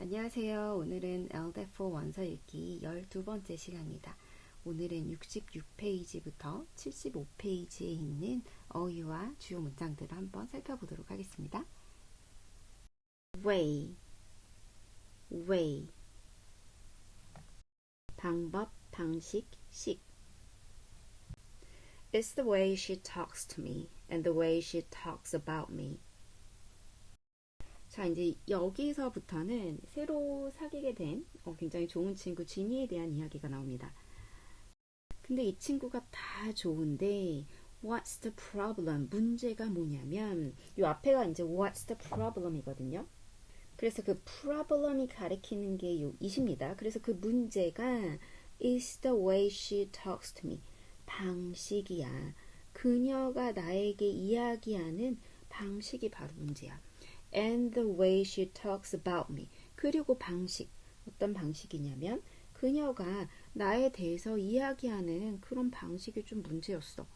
안녕하세요. 오늘은 LDF4 원서 읽기 12번째 시간입니다. 오늘은 66페이지부터 75페이지에 있는 어휘와 주요 문장들을 한번 살펴보도록 하겠습니다. way, way 방법, 방식, 식 It's the way she talks to me and the way she talks about me. 자, 이제 여기서부터는 새로 사귀게 된 어, 굉장히 좋은 친구 지니에 대한 이야기가 나옵니다. 근데 이 친구가 다 좋은데 What's the problem? 문제가 뭐냐면 이 앞에가 이제 What's the problem이거든요. 그래서 그 problem이 가리키는 게 요 이십니다. 그래서 그 문제가 is the way she talks to me. 방식이야. 그녀가 나에게 이야기하는 방식이 바로 문제야. And the way she talks about me. 그리고 방식. 어떤 방식이냐면 그녀가 나에 대해서 이야기하는 그런 방식이 좀 문제였어.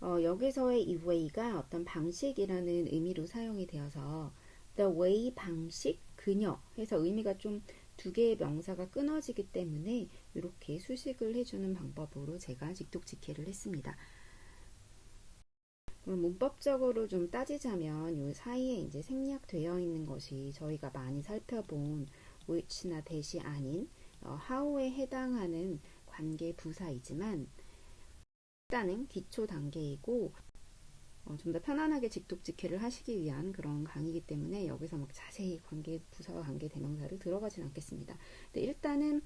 어, 여기서의 이 way가 어떤 방식이라는 의미로 사용이 되어서 the way 방식 그녀 해서 의미가 좀 두 개의 명사가 끊어지기 때문에 이렇게 수식을 해주는 방법으로 제가 직독직해를 했습니다. 문법적으로 좀 따지자면 이 사이에 이제 생략되어 있는 것이 저희가 많이 살펴본 which나 대시 아닌 어, how에 해당하는 관계 부사이지만 일단은 기초 단계이고 어, 좀 더 편안하게 직독직해를 하시기 위한 그런 강의이기 때문에 여기서 막 자세히 관계 부사와 관계 대명사를 들어가진 않겠습니다. 근데 일단은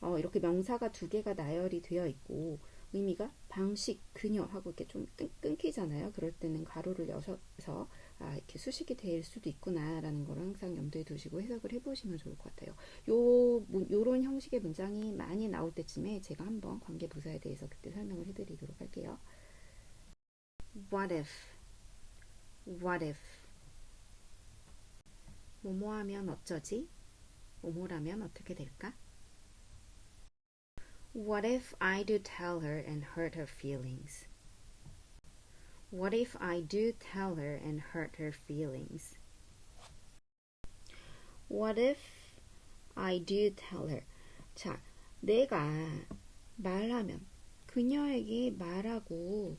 어, 이렇게 명사가 두 개가 나열이 되어 있고 의미가 방식, 그녀 하고 이렇게 좀 끊, 기잖아요 그럴 때는 가로를 여셔서 아, 이렇게 수식이 될 수도 있구나라는 걸 항상 염두에 두시고 해석을 해보시면 좋을 것 같아요. 요, 요런 형식의 문장이 많이 나올 때쯤에 제가 한번 관계부사에 대해서 그때 설명을 해드리도록 할게요. What if? What if? 뭐뭐 하면 어쩌지? 뭐뭐라면 어떻게 될까? What if I do tell her and hurt her feelings? What if I do tell her and hurt her feelings? What if I do tell her? 자, 내가 말하면 그녀에게 말하고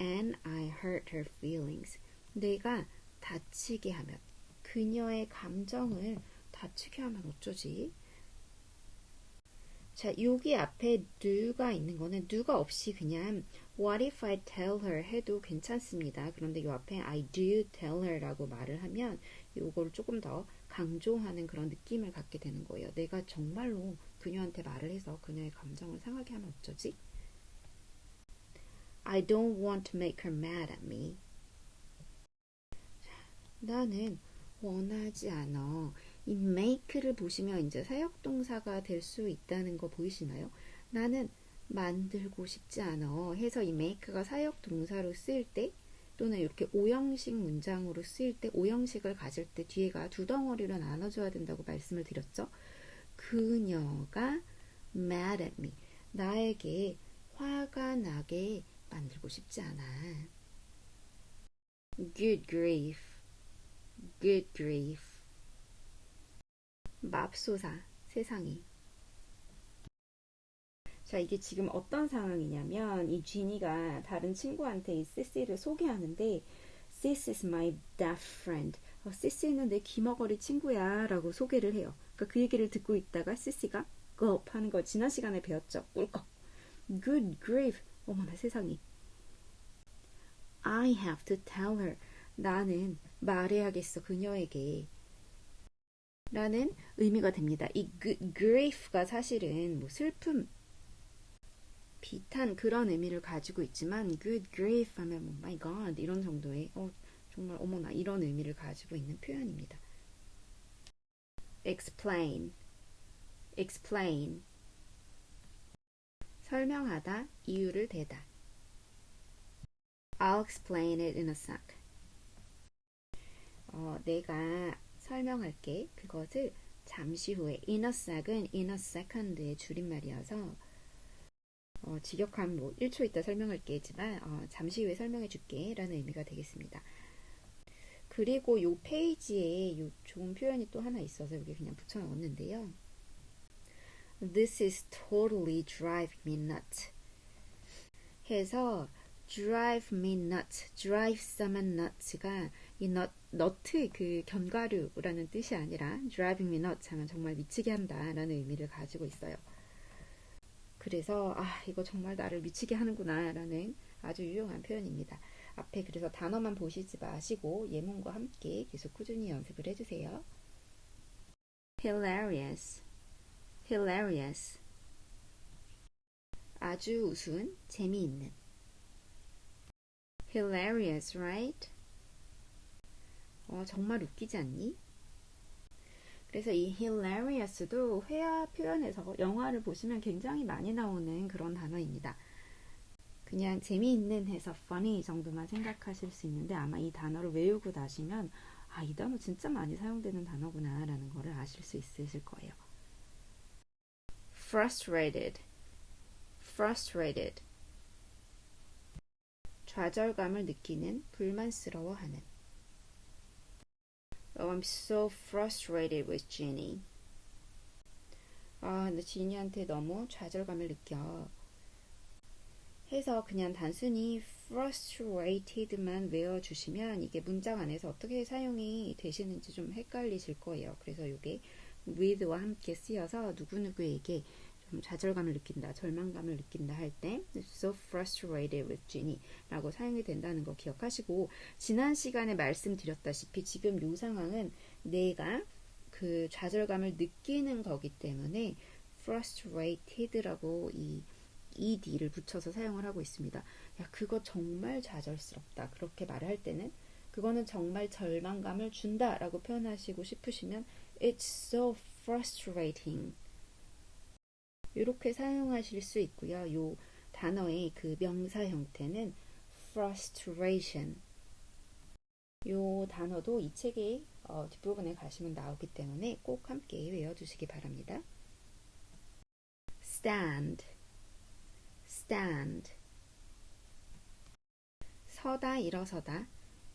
and I hurt her feelings. 내가 다치게 하면 그녀의 감정을 다치게 하면 어쩌지? 자, 여기 앞에 do가 있는 거는 do가 없이 그냥 what if I tell her 해도 괜찮습니다. 그런데 이 앞에 I do tell her라고 말을 하면 이거를 조금 더 강조하는 그런 느낌을 갖게 되는 거예요. 내가 정말로 그녀한테 말을 해서 그녀의 감정을 상하게 하면 어쩌지? I don't want to make her mad at me. 나는 원하지 않아. 이 make를 보시면 이제 사역동사가 될 수 있다는 거 보이시나요? 나는 만들고 싶지 않아 해서 이 make가 사역동사로 쓰일 때 또는 이렇게 오형식 문장으로 쓰일 때 오형식을 가질 때 뒤에가 두 덩어리로 나눠줘야 된다고 말씀을 드렸죠. 그녀가 mad at me 나에게 화가 나게 만들고 싶지 않아. Good grief, good grief. 맙소사 세상이 자 이게 지금 어떤 상황이냐면 이 지니가 다른 친구한테 이 시시를 소개하는데 This is my deaf friend. 어, 시시는 내 귀머거리 친구야 라고 소개를 해요. 그러니까 그 얘기를 듣고 있다가 시시가 gulp 하는 거 지난 시간에 배웠죠. 꿀꺽. Good grief. 어머나 세상에. I have to tell her. 나는 말해야겠어 그녀에게. 라는 의미가 됩니다. 이 grief가 사실은 뭐 슬픔, 비탄 그런 의미를 가지고 있지만 good grief 하면 뭐 my god 이런 정도의 어 정말 어머나 이런 의미를 가지고 있는 표현입니다. explain explain 설명하다 이유를 대다 I'll explain it in a sec. 어, 내가 설명할게. 그것을 잠시 후에 in a sec은 in a second의 줄임말이어서 어, 직역하면 뭐 1초 있다 설명할게 지만 어, 잠시 후에 설명해 줄게 라는 의미가 되겠습니다. 그리고 요 페이지에 요 좋은 표현이 또 하나 있어서 여기 그냥 붙여 넣었는데요. This is totally drive me nuts. 해서 drive me nuts, drive someone nuts가 이 nut, 너트 그 견과류라는 뜻이 아니라 driving me nuts 하면 정말 미치게 한다라는 의미를 가지고 있어요. 그래서 아 이거 정말 나를 미치게 하는구나라는 아주 유용한 표현입니다. 앞에 그래서 단어만 보시지 마시고 예문과 함께 계속 꾸준히 연습을 해주세요. hilarious, hilarious 아주 우스운, 재미있는 hilarious, right? 어, 정말 웃기지 않니? 그래서 이 hilarious도 회화 표현에서 영화를 보시면 굉장히 많이 나오는 그런 단어입니다. 그냥 재미있는 해서 funny 정도만 생각하실 수 있는데 아마 이 단어를 외우고 나시면 아, 이 단어 진짜 많이 사용되는 단어구나 라는 거를 아실 수 있으실 거예요. frustrated, frustrated 좌절감을 느끼는, 불만스러워하는 Oh, I'm so frustrated with Ginny. 아, 나 지니한테 너무 좌절감을 느껴. 해서 그냥 단순히 frustrated만 외워주시면 이게 문장 안에서 어떻게 사용이 되시는지 좀 헷갈리실 거예요. 그래서 이게 with와 함께 쓰여서 누구누구에게 좀 좌절감을 느낀다, 절망감을 느낀다 할 때 so frustrated with Ginny 라고 사용이 된다는 거 기억하시고 지난 시간에 말씀드렸다시피 지금 이 상황은 내가 그 좌절감을 느끼는 거기 때문에 frustrated라고 이 ed를 붙여서 사용을 하고 있습니다. 야, 그거 정말 좌절스럽다. 그렇게 말을 할 때는 그거는 정말 절망감을 준다라고 표현하시고 싶으시면 it's so frustrating 이렇게 사용하실 수 있고요. 이 단어의 그 명사 형태는 frustration. 이 단어도 이 책의 어, 뒷부분에 가시면 나오기 때문에 꼭 함께 외워두시기 바랍니다. stand, stand. 서다, 일어서다,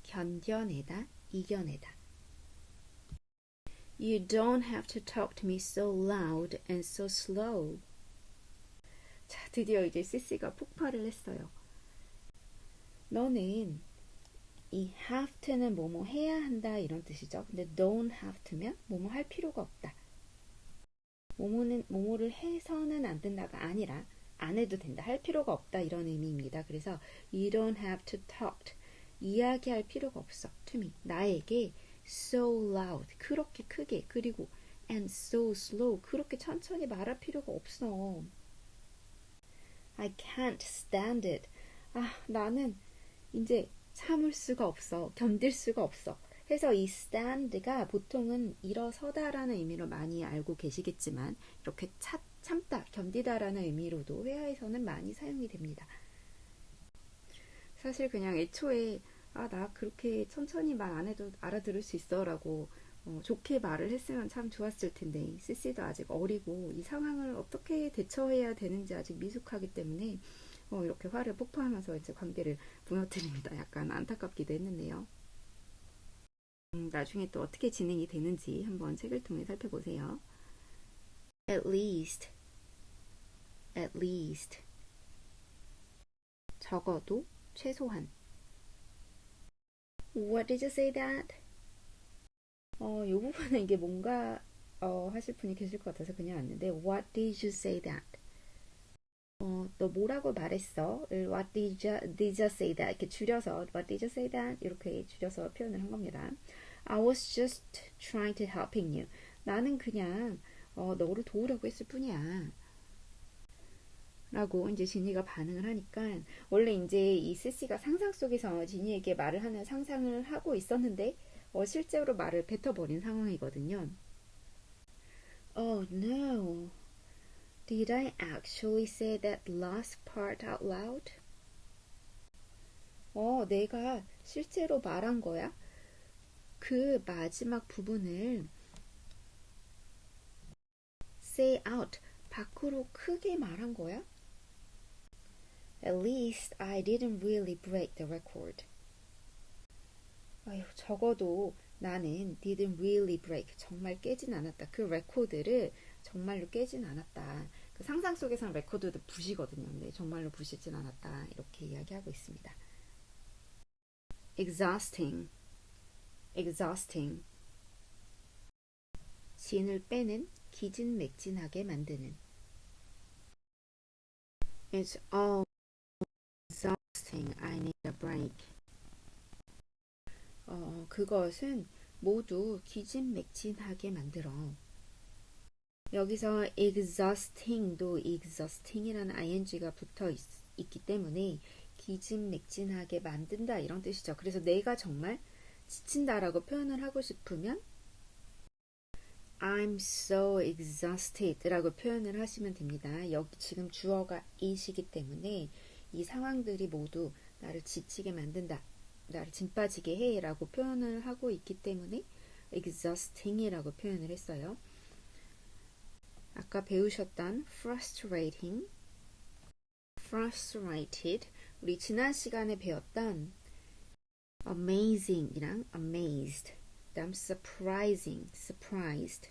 견뎌내다, 이겨내다. You don't have to talk to me so loud and so slow. 자, 드디어 이제 CC가 폭발을 했어요. 너는 이 have to는 뭐뭐 해야 한다 이런 뜻이죠. 근데 don't have to면 뭐뭐 할 필요가 없다. 뭐뭐는 뭐뭐를 해서는 안 된다가 아니라 안 해도 된다. 할 필요가 없다 이런 의미입니다. 그래서 you don't have to talk. 이야기할 필요가 없어. to me. 나에게 so loud 그렇게 크게 그리고 and so slow 그렇게 천천히 말할 필요가 없어. I can't stand it. 아, 나는 이제 참을 수가 없어. 견딜 수가 없어. 해서 이 stand가 보통은 일어서다라는 의미로 많이 알고 계시겠지만 이렇게 차, 참다, 견디다라는 의미로도 회화에서는 많이 사용이 됩니다. 사실 그냥 애초에 아, 나 그렇게 천천히 말 안 해도 알아들을 수 있어 라고 어, 좋게 말을 했으면 참 좋았을 텐데 CC도 아직 어리고 이 상황을 어떻게 대처해야 되는지 아직 미숙하기 때문에 어, 이렇게 화를 폭발하면서 이제 관계를 무너뜨립니다. 약간 안타깝기도 했는데요. 음, 나중에 또 어떻게 진행이 되는지 한번 책을 통해 살펴보세요. At least, at least. 적어도 최소한. What did you say that? 어, 이 부분은 이게 뭔가 어, 하실 분이 계실 것 같아서 그냥 왔는데 What did you say that? 어, 너 뭐라고 말했어? What did you, did you say that? 이렇게 줄여서 What did you say that? 이렇게 줄여서 표현을 한 겁니다. I was just trying to helping you. 나는 그냥 어, 너를 도우려고 했을 뿐이야. 라고 이제 지니가 반응을 하니까 원래 이제 이 스시가 상상 속에서 지니에게 말을 하는 상상을 하고 있었는데 어, 실제로 말을 뱉어버린 상황이거든요. Oh no. Did I actually say that last part out loud? 어, 내가 실제로 말한 거야? 그 마지막 부분을 say out 밖으로 크게 말한 거야? At least I didn't really break the record. 아유, 적어도 나는 didn't really break. 정말 깨진 않았다. 그 레코드를 정말로 깨진 않았다. 그 상상 속에선 레코드도 부시거든요. 근데 정말로 부시진 않았다. 이렇게 이야기하고 있습니다. exhausting, exhausting. 진을 빼는 기진맥진하게 만드는 It's all exhausting. I need a break. 어, 그것은 모두 기진맥진하게 만들어. 여기서 exhausting도 exhausting이라는 ing가 붙어 있, 있기 때문에 기진맥진하게 만든다 이런 뜻이죠. 그래서 내가 정말 지친다라고 표현을 하고 싶으면 I'm so exhausted 라고 표현을 하시면 됩니다. 여기 지금 주어가 이시기 때문에 이 상황들이 모두 나를 지치게 만든다. 나를 짐 빠지게 해 라고 표현을 하고 있기 때문에 exhausting 이라고 표현을 했어요. 아까 배우셨던 frustrating, frustrated, 우리 지난 시간에 배웠던 amazing이랑 amazed, 다음 surprising, surprised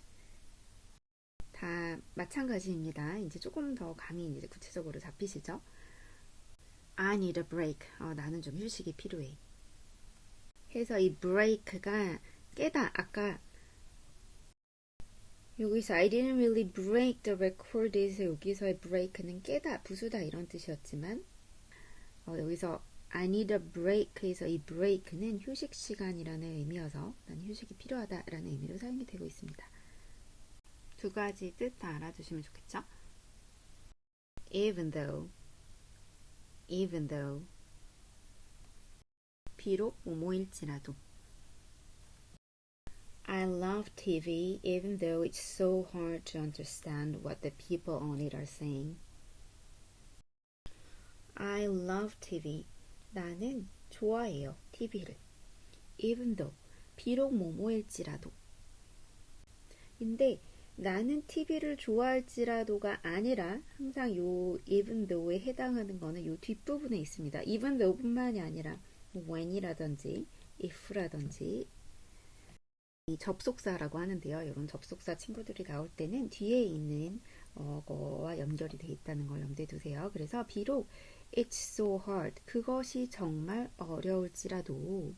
다 마찬가지입니다. 이제 조금 더 감이 이제 구체적으로 잡히시죠? I need a break. 어, 나는 좀 휴식이 필요해. 해서 이 break가 깨다 아까 여기서 I didn't really break the record에서 여기서의 break는 깨다, 부수다 이런 뜻이었지만 어, 여기서 I need a break에서 이 break는 휴식 시간이라는 의미여서 난 휴식이 필요하다라는 의미로 사용이 되고 있습니다. 두 가지 뜻 다 알아두시면 좋겠죠? Even though, even though 비록 뭐뭐일지라도 I love TV even though it's so hard to understand what the people on it are saying. I love TV. 나는 좋아해요. TV를. even though 비록 뭐뭐일지라도. 근데 나는 TV를 좋아할지라도가 아니라 항상 요 even though에 해당하는 거는 요 뒷부분에 있습니다. even though뿐만이 아니라 when이라든지 if라든지 이 접속사라고 하는데요. 이런 접속사 친구들이 나올 때는 뒤에 있는 어, 거와 연결이 되어 있다는 걸 염두에 두세요. 그래서 비록 it's so hard 그것이 정말 어려울지라도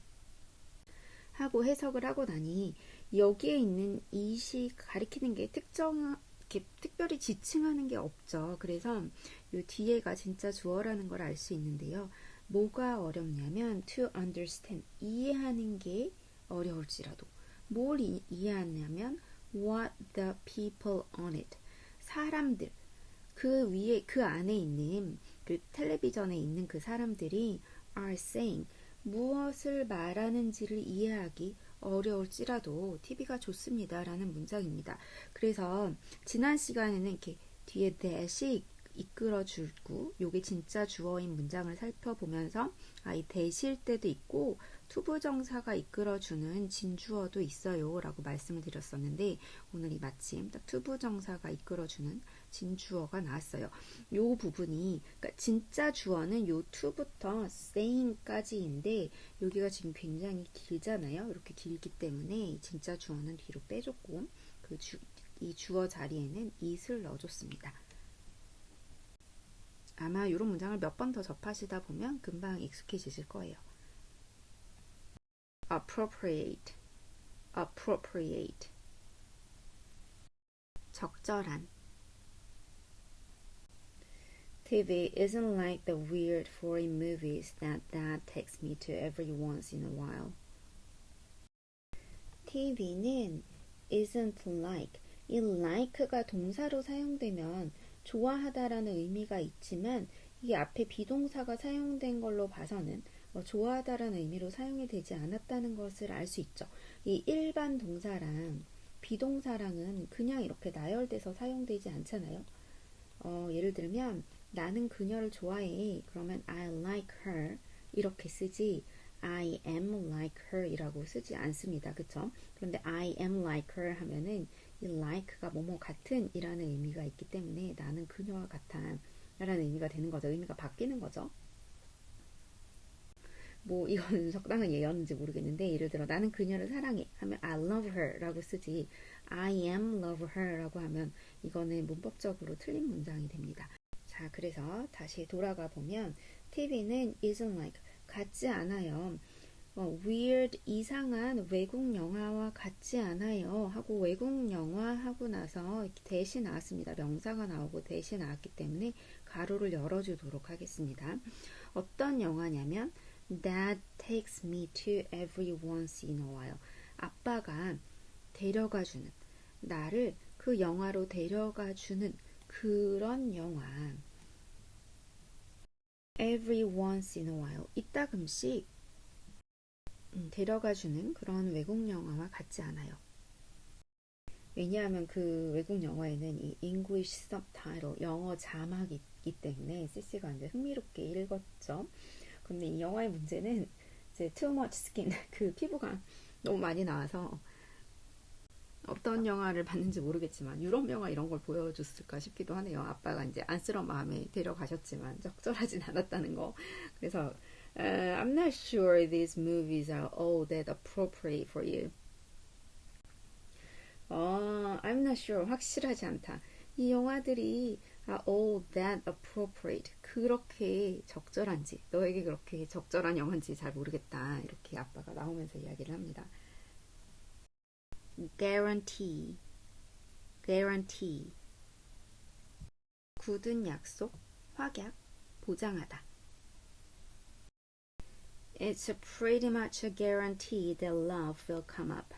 하고 해석을 하고 나니 여기에 있는 이시 가리키는 게 특정 이렇게 특별히 지칭하는 게 없죠. 그래서 이 뒤에가 진짜 주어라는 걸 알 수 있는데요. 뭐가 어렵냐면 to understand 이해하는 게 어려울지라도 뭘 이, 이해하냐면 what the people on it 사람들 그 위에 그 안에 있는 그 텔레비전에 있는 그 사람들이 are saying 무엇을 말하는지를 이해하기 어려울지라도 TV가 좋습니다. 라는 문장입니다. 그래서 지난 시간에는 이렇게 뒤에 대시 이끌어 주고 요게 진짜 주어인 문장을 살펴보면서 아, 이 대실 때도 있고 투부정사가 이끌어주는 진주어도 있어요 라고 말씀을 드렸었는데 오늘 이 마침 딱 투부정사가 이끌어주는 진주어가 나왔어요 요 부분이 그러니까 진짜 주어는 요 to부터 saying까지인데 여기가 지금 굉장히 길잖아요 이렇게 길기 때문에 진짜 주어는 뒤로 빼줬고 그 주, 이 주어 자리에는 it을 넣어줬습니다 아마 이런 문장을 몇 번 더 접하시다 보면 금방 익숙해지실 거예요. appropriate, appropriate. 적절한. TV isn't like the weird foreign movies that dad takes me to every once in a while. TV는 isn't like 이 like가 동사로 사용되면 좋아하다라는 의미가 있지만 이게 앞에 비동사가 사용된 걸로 봐서는 어, 좋아하다라는 의미로 사용이 되지 않았다는 것을 알 수 있죠. 이 일반 동사랑 비동사랑은 그냥 이렇게 나열돼서 사용되지 않잖아요. 어, 예를 들면 나는 그녀를 좋아해. 그러면 I like her 이렇게 쓰지 I am like her 이라고 쓰지 않습니다. 그쵸? 그런데 I am like her 하면은 이 like가 뭐뭐 같은 이라는 의미가 있기 때문에 나는 그녀와 같아 라는 의미가 되는 거죠. 의미가 바뀌는 거죠. 뭐 이건 적당한 예였는지 모르겠는데 예를 들어 나는 그녀를 사랑해 하면 I love her라고 쓰지 I am love her라고 하면 이거는 문법적으로 틀린 문장이 됩니다. 자 그래서 다시 돌아가 보면 TV는 isn't like 같지 않아요. 어, weird 이상한 외국 영화와 같지 않아요 하고 외국 영화 하고 나서 대시 나왔습니다. 명사가 나오고 대시 나왔기 때문에 가로를 열어주도록 하겠습니다. 어떤 영화냐면 Dad takes me to every once in a while. 아빠가 데려가 주는 나를 그 영화로 데려가 주는 그런 영화. Every once in a while. 이따금씩 음, 데려가 주는 그런 외국 영화와 같지 않아요. 왜냐하면 그 외국 영화에는 이 English subtitle 영어 자막이 있기 때문에 CC가 이제 흥미롭게 읽었죠. 근데 이 영화의 문제는 이제 too much skin 그 피부가 너무 많이 나와서 어떤 영화를 봤는지 모르겠지만 유럽 영화 이런 걸 보여줬을까 싶기도 하네요. 아빠가 이제 안쓰러운 마음에 데려가셨지만 적절하진 않았다는 거. 그래서 uh, I'm not sure these movies are all that appropriate for you. 어, I'm not sure 확실하지 않다. 이 영화들이 are all that appropriate 그렇게 적절한지 너에게 그렇게 적절한 영화인지 잘 모르겠다 이렇게 아빠가 나오면서 이야기를 합니다. Guarantee, guarantee. 굳은 약속, 확약, 보장하다. It's pretty much a guarantee that love will come up.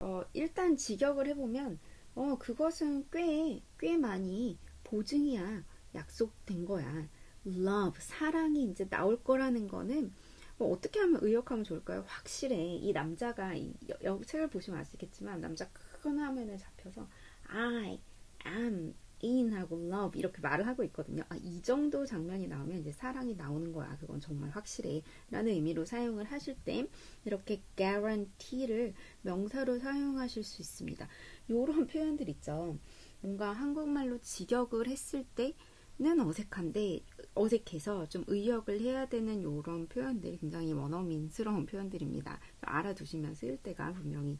어, 일단 직역을 해보면, 어, 그것은 꽤, 꽤 많이 보증이야. 약속된 거야. love, 사랑이 이제 나올 거라는 거는 뭐 어떻게 하면 의역하면 좋을까요? 확실해. 이 남자가 이 여, 책을 보시면 아시겠지만 남자 큰 화면에 잡혀서 I am in 하고 love 이렇게 말을 하고 있거든요. 아, 이 정도 장면이 나오면 이제 사랑이 나오는 거야. 그건 정말 확실해. 라는 의미로 사용을 하실 때 이렇게 guarantee를 명사로 사용하실 수 있습니다. 이런 표현들 있죠. 뭔가 한국말로 직역을 했을 때 는 어색한데 어색해서 좀 의역을 해야 되는 이런 표현들이 굉장히 원어민스러운 표현들입니다. 알아두시면 쓸 때가 분명히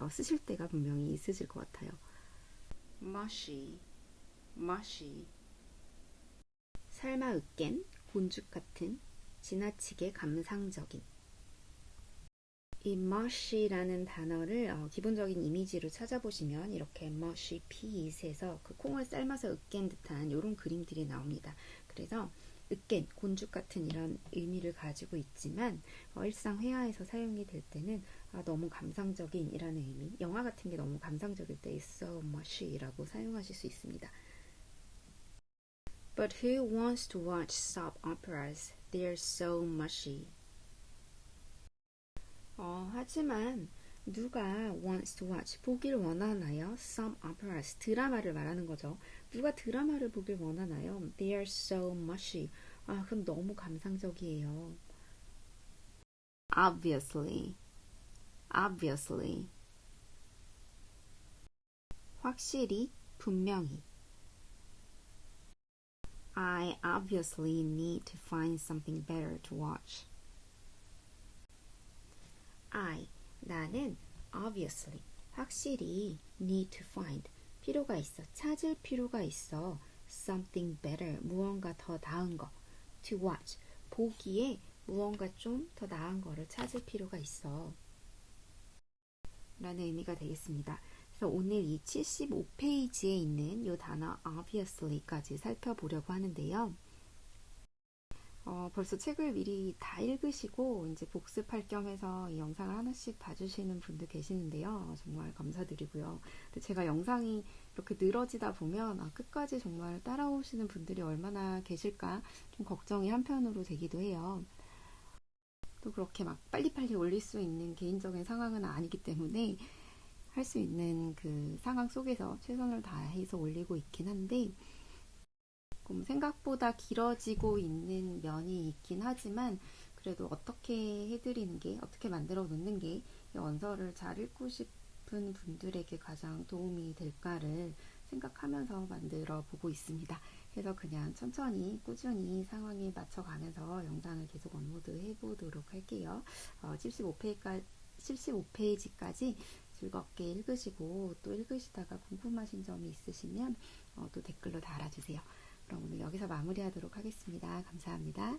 어, 쓰실 때가 분명히 있으실 것 같아요. mushy, mushy. 삶아 으깬, 곤죽 같은, 지나치게 감상적인. 이 mushy라는 단어를 어, 기본적인 이미지로 찾아보시면 이렇게 mushy peas에서 그 콩을 삶아서 으깬 듯한 이런 그림들이 나옵니다. 그래서 으깬, 곤죽 같은 이런 의미를 가지고 있지만 어, 일상 회화에서 사용이 될 때는 아, 너무 감상적인 이라는 의미, 영화 같은 게 너무 감상적일 때 so mushy라고 사용하실 수 있습니다. But who wants to watch soap operas? They're so mushy. 어, 하지만 누가 wants to watch 보길 원하나요? Some operas 드라마를 말하는 거죠. 누가 드라마를 보길 원하나요? They are so mushy. 아, 그럼 너무 감상적이에요. Obviously, obviously. 확실히, 분명히. I obviously need to find something better to watch. I 나는 obviously 확실히 need to find 필요가 있어 찾을 필요가 있어 something better 무언가 더 나은 거 to watch 보기에 무언가 좀 더 나은 거를 찾을 필요가 있어 라는 의미가 되겠습니다. 그래서 오늘 이 75페이지에 있는 이 단어 obviously까지 살펴보려고 하는데요. 어, 벌써 책을 미리 다 읽으시고 이제 복습할 겸해서 이 영상을 하나씩 봐주시는 분들 계시는데요. 정말 감사드리고요. 제가 영상이 이렇게 늘어지다 보면 아, 끝까지 정말 따라오시는 분들이 얼마나 계실까 좀 걱정이 한편으로 되기도 해요. 또 그렇게 막 빨리빨리 올릴 수 있는 개인적인 상황은 아니기 때문에 할 수 있는 그 상황 속에서 최선을 다해서 올리고 있긴 한데 생각보다 길어지고 있는 면이 있긴 하지만 그래도 어떻게 해드리는 게 어떻게 만들어 놓는 게 원서를 잘 읽고 싶은 분들에게 가장 도움이 될까를 생각하면서 만들어 보고 있습니다. 해서 그냥 천천히 꾸준히 상황에 맞춰가면서 영상을 계속 업로드 해보도록 할게요. 어, 75페이지까지, 75페이지까지 즐겁게 읽으시고 또 읽으시다가 궁금하신 점이 있으시면 어, 또 댓글로 달아주세요. 그럼 오늘 여기서 마무리하도록 하겠습니다. 감사합니다.